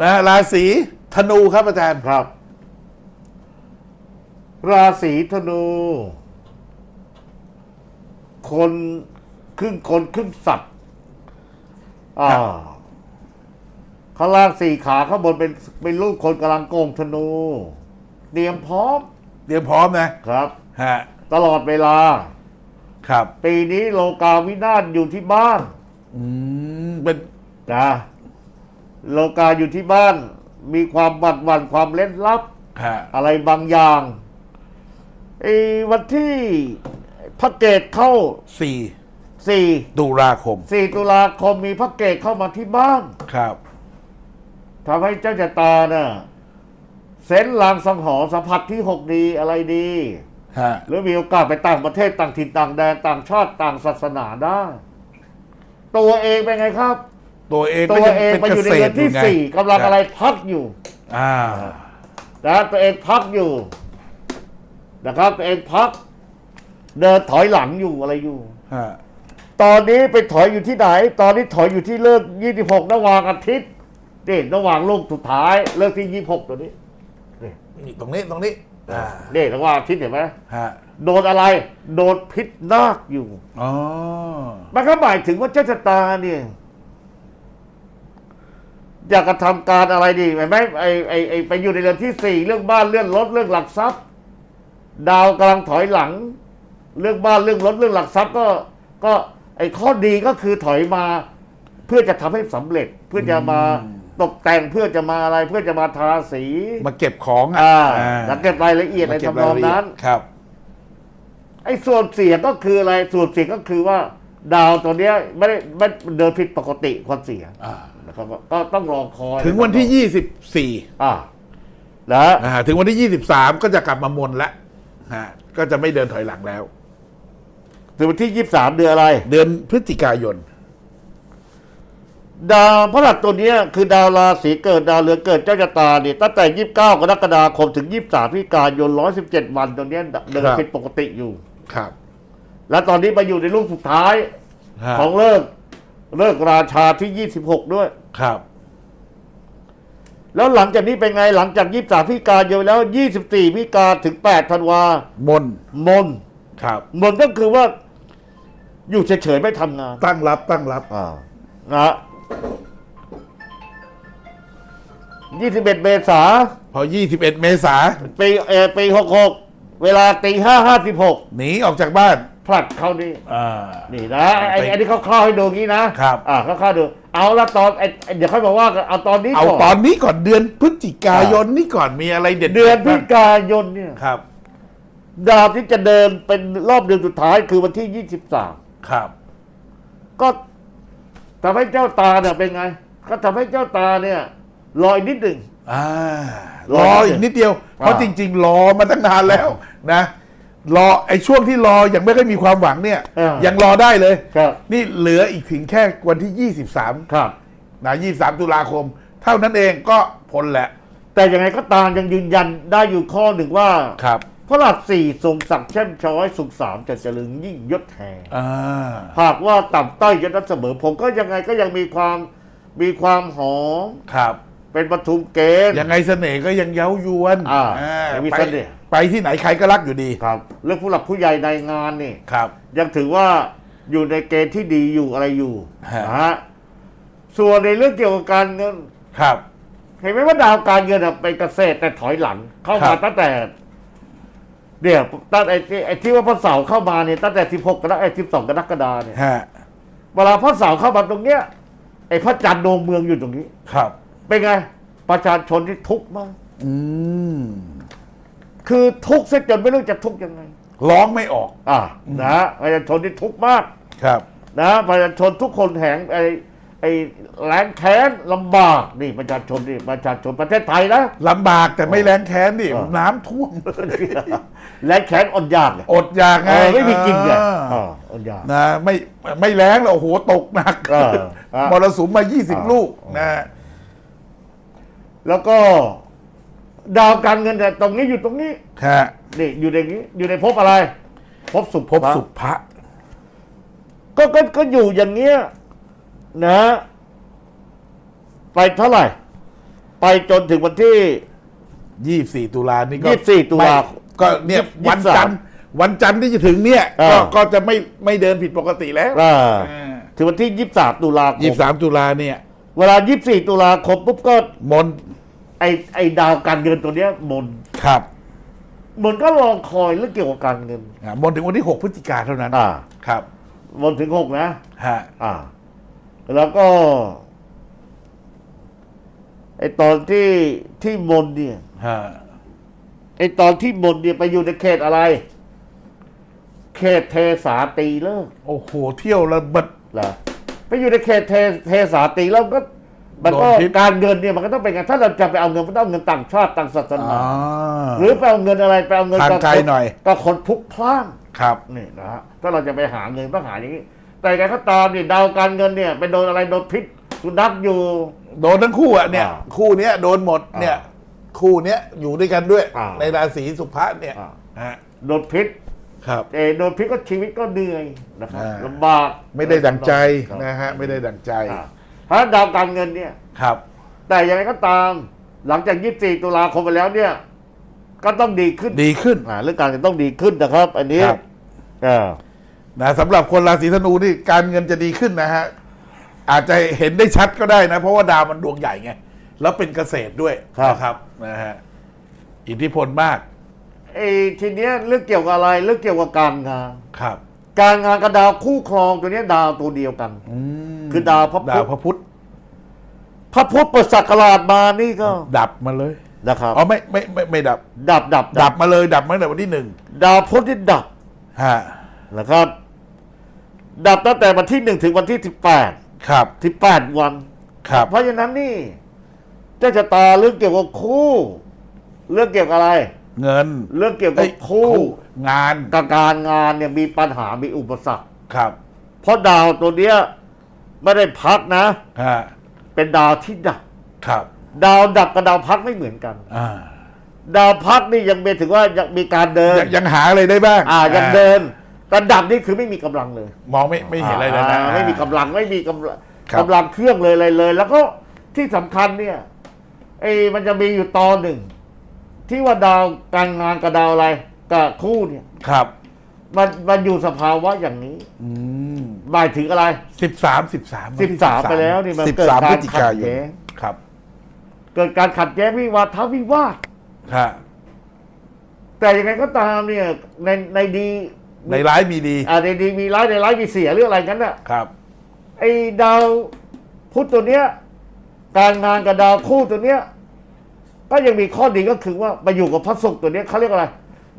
นะราศีธนูครับอาจารย์ ครับ ราศีธนู คนครึ่งคนครึ่งสัตว์อ่าข้างล่างสี่ขาข้างบนเป็นเป็นลูกคนกำลังโกงธนู เตรียมพร้อมเตรียมพร้อมนะครับ ฮะ ตลอดเวลา ครับ ปีนี้โลกาวินาศอยู่ที่บ้าน อืมเป็น นะ โลกาอยู่ที่บ้าน มีความบัดหวั่นความเล่นลับ ฮะอะไรบางอย่างไอ้วันที่พระเกตเข้าสี่สี่ตุลาคมสี่ตุลาคมมีพระเกตเข้ามาที่บ้านครับ ทำให้เจ้าชะตาน่ะเซนส์ลางสังหรณ์สัมผัสที่หกดีอะไรดี ฮะ หรือมีโอกาสไปต่างประเทศต่างถิ่นต่างแดนต่างชาติต่างศาสนาได้ ตัวเองเป็นไงครับ ตัวเองตัก็วยังเองเป็นไปเกอยู่ในษเดืตอรนที่ยู่ไงสี่กำลังอะไรพักอยู่อ่านะตัวเองพักอยู่นะครับตัวเองพัก เดินถอยหลังอยู่อะไรอยู่ฮะตอนนี้ไปถอยอยู่ที่ไหน ตอนนี้ถอยอยู่ที่เลิกยี่สิบหกระหว่างอาทิตย์นี่ระหว่างลูกสุดท้าย เลิกที่ยี่หกตัวนี้นี่ตรงนี้ตรงนี้อ่านี่ระหว่างอาทิตย์เห็นไหมฮะโดนอะไร โดนพิษนาคอยู่อ๋อมันก็หมายถึงว่าเจ้าชะตาเนี่ย อยากกระทำการอะไรดีไหมไอไอไอไปอยู่ในเรือนที่สี่เรื่องบ้านเรื่องรถเรื่องหลักทรัพย์ ดาวกำลังถอยหลัง เรื่องบ้านเรื่องรถเรื่องหลักทรัพย์ก็ก็ไอข้อดีก็คือถอยมา เพื่อจะทำให้สำเร็จเพื่อจะมาตกแต่งเพื่อจะมาอะไรเพื่อจะมาทาสีมาเก็บของอ่าอ่าแล้วเก็บรายละเอียดในมาเก็บทำนองรายละเอียดนั้นครับไอ้ส่วนเสียก็คืออะไรส่วนเสียก็คือว่า ดาวตัวเนี้ยไม่ได้ไม่เดินผิดปกติความเสียอ่า นะครับก็ก็ต้องรอคอยถึงวันที่ยี่สิบสี่อ่านะอ่าถึงวันที่ยี่สิบสามก็จะกลับมามนแล้วฮะก็จะไม่เดินถอยหลังแล้ว ถึงวันที่ยี่สิบสามเดือนอะไร เดือนพฤศจิกายน ดาวพระหัสตัวเนี้ยคือดาวราศีเกิดดาวเรือนเกิดเจ้าชะตาเนี่ยตั้งแต่ยี่สิบเก้ากรกฎาคมถึงยี่สิบสามพฤศจิกายนร้อยสิบเจ็ดวันตัวเนี้ยเดินครับผิดปกติอยู่ครับ และตอนนี้มาอยู่ในลูกสุดท้ายฮะของเลิกเลิกราชาที่ยี่สิบหกด้วยครับ แล้วหลังจากนี้เป็นไงหลังจากยี่สิบสามพฤศจิกายนแล้วยี่สิบสี่พฤศจิกาถึงแปดธันวามนมนครับมนก็คือว่า อยู่เฉยๆไม่ทำงานตั้งรับตั้งรับอ่านะยี่สิบเอ็ดเมษาพอยี่สิบเอ็ดเมษาปีเออปีหกหกเวลาตีห้าห้าสิบหกหนีออกจากบ้าน พลัดเข้านี่อ่า นี่นะไอ้ไปไอ้นี่เขาเข้าให้ดูงี้นะครับ อ่าเขาเข้าดู เอาละตอนไอ้ไอ้เดี๋ยวเขาบอกว่ากันเอาตอนนี้เอาก่อนตอนนี้ก่อนเดือนพฤศจิกายนนี่ก่อนมีอะไรเด็ดๆเดือนพฤศบ้างจิกายนเนี่ย ครับ ดาวที่จะเดินเป็นรอบเดือนสุดท้ายคือวันที่ยี่สิบสามครับก็ทำให้เจ้าตาเนี่ยเป็นไง ก็ทำให้เจ้าตาเนี่ยลอยนิดหนึ่ง อ่ารรอออีกนิดเดียว เพราะอ่าจริง ๆ รอมาตั้งนานแล้วนะ รอไอ้ช่วงที่รอยังไม่ค่อยมีความหวังเนี่ยยังรอได้เลย ครับ นี่เหลืออีกถึงแค่วันที่ 23ครับ นะ23 ตุลาคม เท่านั้นเองก็พ้นแหละแต่ยังไงก็ตามยังยืนยันได้อยู่ข้อหนึ่งว่าครับพระราชสี่ทรงศักดิ์แช่มช้อยสุขสามจะเจริญยิ่งยศแห่อ่าหากว่าต่ำต้อยยศนั้นเสมอ ผมก็ยังไงก็ยังมีความมีความหอม ครับ เป็นปทุมเกณฑ์ยังไงเสน่ห์ก็ยังเย้ายวนอ่าอ่ายังมีไปเสน่ห์ ไปที่ไหนใครก็รักอยู่ดีครับ เรื่องผู้หลักผู้ใหญ่ในงานนี่ครับ ยังถือว่าอยู่ในเกณฑ์ที่ดีอยู่อะไรอยู่ฮะนะฮะส่วนในเรื่องเกี่ยวกับการเงินครับ เห็นไหมว่าดาวการเงินอะเป็นเกษตรแต่ถอยหลังเข้าครัมาบตั้งแต่เดี๋ยวตั้งไอ้ที่ไอ้ที่ว่าพระเสาร์เข้ามาเนี่ยตั้งแต่สิบหกกรกฎาคมไอ้สิบสองกรกฎาเนี่ยฮะเวลาพระเสาร์เข้ามาตรงเนี้ย ไอ้พระจันทร์ดวงเมืองอยู่ตรงนี้ ครับ เป็นไง ประชาชนที่ทุกข์มากอืม คือทุกข์เสียจนไม่รู้จะทุกข์ยังไง ร้องไม่ออก อ่านะประชาชนที่ทุกข์มากครับ นะประชาชนทุกคนแหงไอ้ไอ้แรงแค้นลำบากนี่ประชาชนนี่ประชาชนประเทศไทยนะ ลำบากแต่ไม่แรงแค้นดิอ่าน้ำท่วมแรงแค้นอดอยากไงอดอยากไงเออไม่มีกินไงอ่าอ่าอดอยาก นะไม่ไม่แรงแล้วโอ้โหตกหนักเอออะมรสุมมา 20อ่าลูกนะ แล้วก็ ดาวการเงินแต่ยตรงนี้อยู่ตรงนี้ฮะนี่อยู่ในนี้อยู่ในภพอะไรภพสุขพบสุภะก็ก็ก็อยู่อย่างเงี้ยนะ ไปเท่าไหร่ ไปจนถึงวันที่ ยี่สี่ตุลานี่ก็24ตุลาไม่ก็เนี่ยยี่วันสิบสามจันทร์วันจันทร์ที่จะถึงเนี่ยอ่า ก็ก็จะไม่ไม่เดินผิดปกติแล้วอ่าถึงวันที่ยี่สามตุลาคยี่มสามตุลาเนี่ย เวลายี่สี่ตุลาคมปุ๊บก็มน ไอไอดาวการเงินตัวเนี้ยมนครับมนก็รอคอยเรื่องเกี่ยวกับการเงินอ่ามนถึงวันที่หกพฤศจิกาเท่านั้นอ่าครับมนถึงหกนะฮะอ่า แล้วก็ ไอตอนที่ที่มนเนี่ย ฮะไอตอนที่มนเนี่ยไปอยู่ในเขตอะไร เขตเทสาตีเลิกโอ้โหเที่ยวระเบิดเหรอไปอยู่ในเขตเทเทสาตีแล้วก็ มันก็โดนพิษการเงินเนี่ยมันก็ต้องเป็นไงถ้าเราจะไปเอาเงินมันต้องเอาเงินต่างชาติต่างศาสนาอ่าหรือไปเอาเงินอะไรไปเอาเงินทางกับไกลคนหน่อยกับคนพลุกพล่านครับนี่นะฮะถ้าเราจะไปหาเงินต้องหาอย่างนี้ แต่ไงก็ตามเนี่ยดาวการเงินเนี่ยไปโดนอะไรโดนพิษสุนัขอยู่โดนทั้งคู่อะเนี่ยอ่าคู่เนี้ยโดนหมดเนี่ยอ่าคู่เนี้ยอยู่ด้วยกันด้วยอ่าในราศีสุภะเนี่ยอ่าฮะโดนพิษครับเออโดนพิษก็ชีวิตก็เหนื่อยนะครับอ่าลำบากไม่ได้ดังใจครับนะฮะไม่ได้ดังใจ อ่าถ้าดาวการเงินเนี่ย ครับ แต่อย่างไรก็ตาม หลังจาก 24 ตุลาคมไปแล้วเนี่ย ก็ต้องดีขึ้นดีขึ้นอ่าเรื่องการเงินต้องดีขึ้นนะครับ อันนี้ครับ อ่านะสำหรับคนราศีธนูนี่การเงินจะดีขึ้นนะฮะ อาจจะเห็นได้ชัดก็ได้นะ เพราะว่าดาวมันดวงใหญ่ไง แล้วเป็นเกษตรด้วยนะครับนะฮะอิทธิพลมากไอ้ทีเนี้ยเรื่องเกี่ยวกับอะไรเรื่องเกี่ยวกับการงาน ครับ การงานกับดาวคู่ครองตัวเนี้ยดาวตัวเดียวกัน อืมคือดาวพระพุธดาวพระพุธพระพุทธเปิดสักราชมานี่ก็ดับมาเลยนะครับ อ๋อไม่ไม่ไม่ไม่ดับ ดับดับดับมาเลยดับมาตั้งแต่วันที่หนึ่งดาวพุธที่ดับฮะนะครับ ดับตั้งแต่วันที่หนึ่งถึงวันที่สิบแปดครับสิบแปดวัน ครับเพราะฉะนั้นนี่เจ้าชะตาเรื่องเกี่ยวกับคู่ เรื่องเกี่ยวกับอะไร เงินเรื่องเกี่ยวกัเอ้บยคู่งานกับการงานเนี่ยมีปัญหามีอุปสรรคครับ เพราะดาวตัวเนี้ยไม่ได้พักนะฮะเป็นดาวที่ดับครับ ดาวดับกับดาวพักไม่เหมือนกันอ่าดาวพักนี่ยังเป็นถึงว่ายังมีการเดินยังยังหาอะไรได้บ้าง อ่ายังเดินแต่ดับนี่คือไม่มีกำลังเลย มองไม่ไม่เห็นอะไรเลยนะอ่าไม่มีกำลังไม่มีกำลังครับกำลังเครื่องเลยอะไรเลย แล้วก็ที่สำคัญเนี่ยไอ้มันจะมีอยู่ตอนหนึ่ง ที่ว่าดาวการงานกับดาวอะไรกับคู่เนี่ย ครับมันมันอยู่สภาวะอย่างนี้อืมหมายถึงอะไรสิบสามสิบสาม13ไปแล้วนี่มันสิบเกิดสามการพฤศจิกายขัดแย้นงครับ เกิดการขัดแย้งวิวาทะวิวาทฮะแต่ยังไงก็ตามเนี่ยในในดีในร้ายมีดีอ่าในดีมีร้ายในร้ายมีเสียเรื่องอะไรกันน่ะครับ ไอ้ดาวพุธตัวเนี้ย การงานกับดาวคู่ตัวเนี้ย ก็ยังมีข้อดีก็คือว่ามาอยู่กับพระศุกร์ตัวเนี้ยเขาเรียกอะไร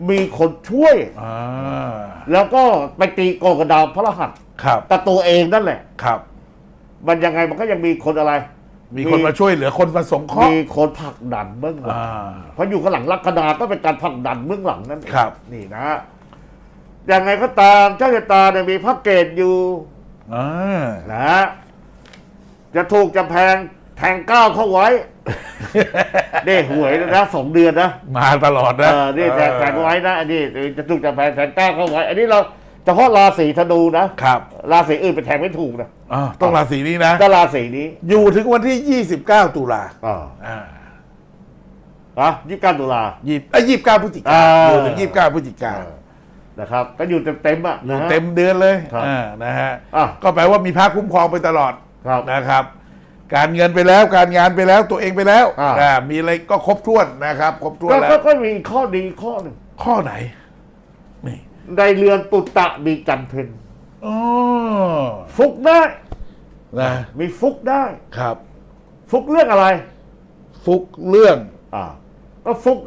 มีคนช่วย อ่าแล้วก็ไปตีโกงกับดาวพระรหัสครับกับตัวเองนั่นแหละ ครับ มันยังไงมันก็ยังมีคนอะไร มีคนมาช่วยเหลือคนมาสงเคราะมีห์คนผลักดันเบื้องหลังอ่า เพราะอยู่ข้างหลังลัคนาก็เป็นการผลักดันเบื้องหลังนั่นเองครับ นี่นะยังไงก็ตามเจ้าชะตาเนี่ยมีพระเกตอยู่ อ่านะจะถูกจะแพงแทงก้าวเข้าไว้ ได้หวยนะสองเดือนนะมาตลอดเอนะอนี่แทงแทงไว้นะอันนี้จะถูกจะแพงแทงก้าวเข้าไว้ อันนี้เราเฉพาะราศีธนูนะครับราศีอื่นไปแทงไม่ถูกนะอ่าต้องราศีนี้นะก็ราศีนี้อยู่ถึงวันที่ 29 ตุลาอ่าอ่าอะยี่กันตุลา ยี่ไอ้ยี่สิบเก้าพฤศจิกาอ่า อยู่ถึงยี่สิบเก้าพฤศจิกาเออนะครับ ก็อยู่เต็มๆอะอยู่นะฮะ เต็มเดือนเลยครับอ่านะฮะอะก็แปลว่ามีภาคคุ้มครองไปตลอดครับ นะครับ การเงินไปแล้วการงานไปแล้วตัวเองไปแล้วอ่า อ่ามีอะไรก็ครบถ้วนนะครับ ครบถ้วนก็แล้ก็วก็มีข้อดีข้อหนึ่งข้อไหนนี่ในเรือนปุตตะมีจันทร์เพนอ๋อฟุกได้ นะมีฟุกได้ ครับ ฟุกเรื่องอะไร ฟุกเรื่อง อ่า ก็ฟุก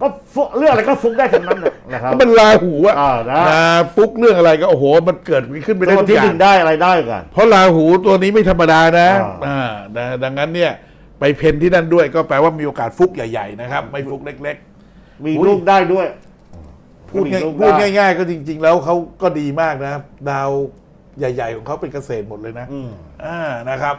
ก็ฟุกเรื่องอะไรก็ฟุกได้ทั้งนั้นน่ะนะครับ มันลาหูอะอ่านะนะฟุกเรื่องอะไรก็โอ้โห มันเกิดขึ้นไปได้ตัวทุกที่อย่าหงนึ่งได้อะไรได้กัน เพราะลาหูตัวนี้ไม่ธรรมดานะอ่า อ่านะดังนั้นเนี่ยไปเพนที่นั่นด้วยก็แปลว่ามีโอกาสฟุกใหญ่ๆนะครับ ไม่ฟุกเล็ก มีอุ้ย ลูกได้ด้วยๆ พูดง่ายมีลูกพูดได้ง่าย ๆ ก็จริง ๆ แล้วเขาก็ดีมากนะครับดาวใหญ่ ๆ ของเขาเป็นเกษตรหมดเลยนะอืม อ่านะครับ